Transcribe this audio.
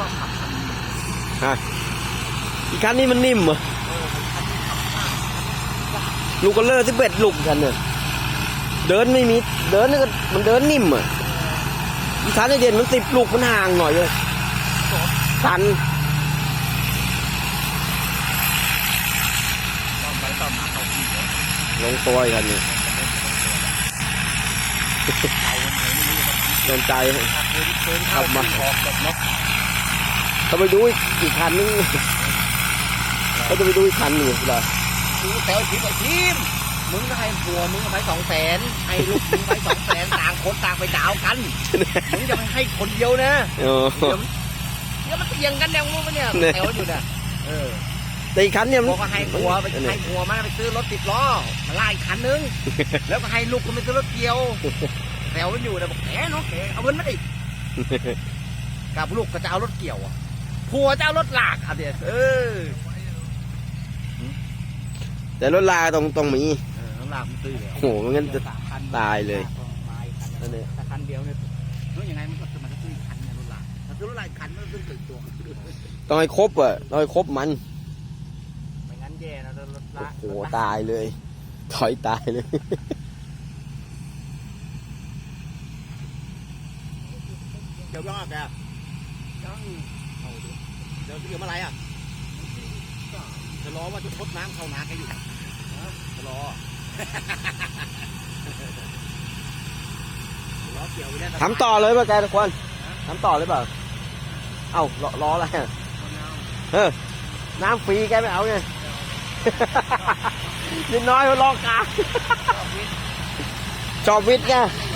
ชอบขับคันนี้ฮะอีกคันนี้มันนิ่มเหรอเออคันนี้ขับมากลูกก็เลอร์ที่เบ็ดลูกคันเนี่ยเดินไม่มีเดินนี่ก็มันเดินนิ่มอะอีกคันไอเด่นมันติดลูกมันห่างหน่อยเลยคันตอนไปตอนมาเขาขี่รถลงตัวอีกคันเนี่ยเอาไหนไม่รู้มันโดนใจขับเดินเดินเข้าขับมาออกแบบ เนาะก็ไปดูอีกคันนึงก็จะไปดูอีกคันหนึ่งเลยดูแต่ว่าทีมไอ้ทีมมึงก็ให้ผัวมึงก็ไปสองแสนให้ลูกมึงไปสองแสนต่างคนต่างไปดาวกันมึงจะไปให้คนเดียวนะเออเดี๋ยวเดี๋ยวมันเถียงกันแนวมึงปะเนี่ยเนี่ยแถวอยู่เนี่ยเออแต่อีกคันเนี่ยมันบอกว่าให้ผัวไปให้ผัวมันไปซื้อรถติดล้อมาไล่คันนึงแล้วก็ให้ลูกก็ไปซื้อรถเกียวแถวมันอยู่นะบอกแหน้องแขเอาเงินมาดิกับลูกก็จะเอารถเกี่ยวอะ ผัวจะเอารถลากอะเดี๋ยวเออแต่รถลาตรงตรงมีเออรถลากมันซื้อแล้วโหมันงั้นจะสามคันตายเลย นั่นเลยถ้าคันเดียวเนี่ยรู้ยังไงมันก็จะมันก็ซื้ออีกคันเนี่ยรถลากถ้าซื้อรถลากอีกคันมันก็ซื้อตื่นตัวต้องให้ครบอะต้องให้ครบมันไม่งั้นแย่นะรถลากโอ้โหตายเลย ถอยตายเลยเดี๋ยวยอดแกยังเอาดิ เดี๋ยวเดี๋ยวเมื่อไหรอะจะรอว่าจะทดน้ำเข้านาแกอยู่ฮะจะรอรอเกี่ยวไปได้ทำต่อเลยป่ะแกทุกคนทำต่อเลยเปล่าเอ้ารอรออะไรอะเออน้ำฟรีแกไม่เอาไงนิดน้อยรอกลางชอบวิทย์ไงไ